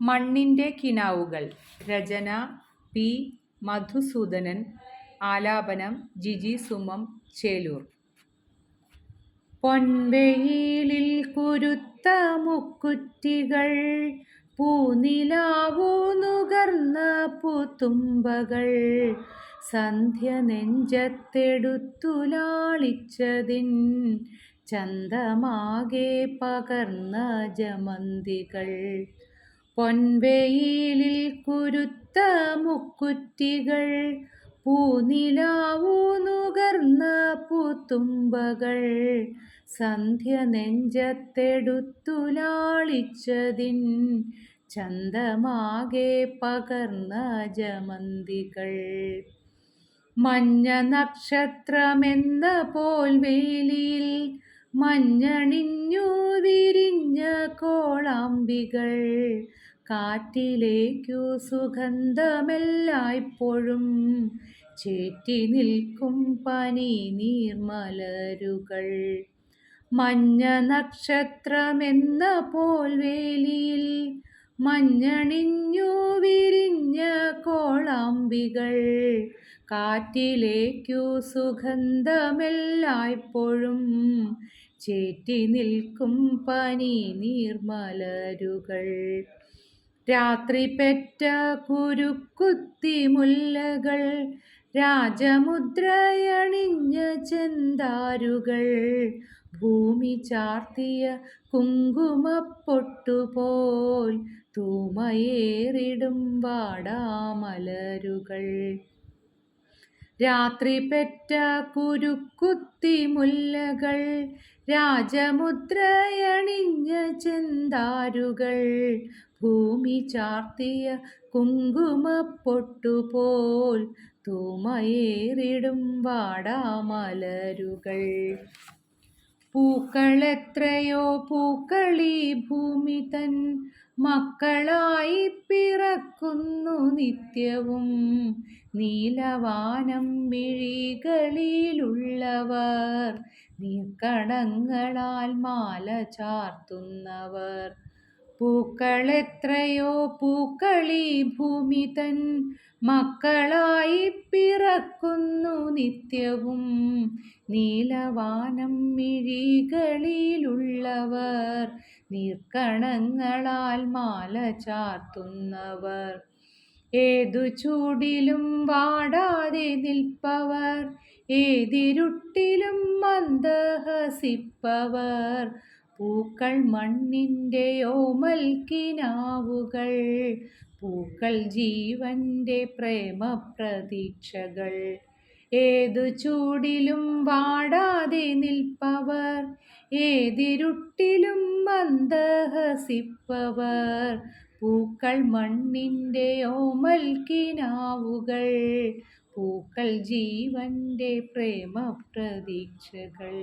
മണ്ണിന്റെ കിനാവുകൾ. രചന പി. മധുസൂദനൻ. ആലാപനം ജിജി സുമം ചേലൂർ. പൊൻവെയിലിൽ കുരുത്ത മുക്കുറ്റികൾ പൂനിലാവു നുകർന്ന പൂത്തുമ്പകൾ. സന്ധ്യ നെഞ്ചത്തെടുത്തുലാളിച്ചതിൻ ചന്തമാകെ പകർന്ന ജമന്തികൾ. പൊൻവെയിലിൽ കുരുത്ത മുക്കുറ്റികൾ പൂനിലാവു നുകർന്ന പൂത്തുമ്പകൾ സന്ധ്യ നെഞ്ചത്തെടുത്തുലാളിച്ചതിൻ ചന്തമാകെ പകർന്ന ജമന്തികൾ. മഞ്ഞ നക്ഷത്രമെന്ന പോൽ വേലിയിൽ മഞ്ഞണിഞ്ഞു വിരിഞ്ഞ കോളാമ്പികൾ കാറ്റിലേക്കു സുഗന്ധമെല്ലായ്പ്പോഴും ചേറ്റി നിൽക്കും പനി നീർമലരുകൾ. മഞ്ഞ നക്ഷത്രമെന്ന പോൽ വേലിയിൽ മഞ്ഞണിഞ്ഞു വിരിഞ്ഞ കോളാമ്പികൾ. കാറ്റിലേക്കു സുഗന്ധമെല്ലായ്പ്പോഴും ചേറ്റി നിൽക്കും പനി നീർമലരുകൾ. രാത്രി പെറ്റ കുരുക്കുത്തി മുല്ലകൾ രാജമുദ്രയണിഞ്ഞ ചെന്താരുകൾ. ഭൂമി ചാർത്തിയ കുങ്കുമപ്പൊട്ടുപോൽ തൂമയേറിടും വാടാമലരുകൾ. രാത്രി പെറ്റ കുരുക്കുത്തി മുല്ലകൾ രാജമുദ്രയണിഞ്ഞ ചെന്താരുകൾ. ഭൂമി ചാർത്തിയ കുങ്കുമപ്പൊട്ടുപോൽ തൂമയേറിടും വാടാമലരുകൾ. പൂക്കളെത്രയോ പൂക്കളി ഭൂമി തൻ മക്കളായി പിറക്കുന്നു നിത്യവും. നീലവാനം മിഴികളിലുള്ളവർ നീർക്കടങ്ങളാൽ മാല ചാർത്തുന്നവർ. പൂക്കളെത്രയോ പൂക്കളി ഭൂമി തൻ മക്കളായി പിറക്കുന്നു നിത്യവും. നീലവാനം മിഴികളിലുള്ളവർ നീർക്കണങ്ങളാൽ മാല ചാർത്തുന്നവർ. ഏതു ചൂടിലും വാടാതെ നിൽപ്പവർ. ഏതിരുട്ടിലും മന്ദഹസിപ്പവർ. പൂക്കൾ മണ്ണിന്റെ ഓമൽക്കിനാവുകൾ പൂക്കൾ ജീവന്റെ പ്രതീക്ഷകൾ ഏതു ചൂടിലും വാടാതെ നിൽപ്പവർ ഏതിരുട്ടിലും മന്ദഹസിപ്പവർ. പൂക്കൾ മണ്ണിന്റെ ഓമൽക്കിനാവുകൾ പൂക്കൾ ജീവന്റെ പ്രതീക്ഷകൾ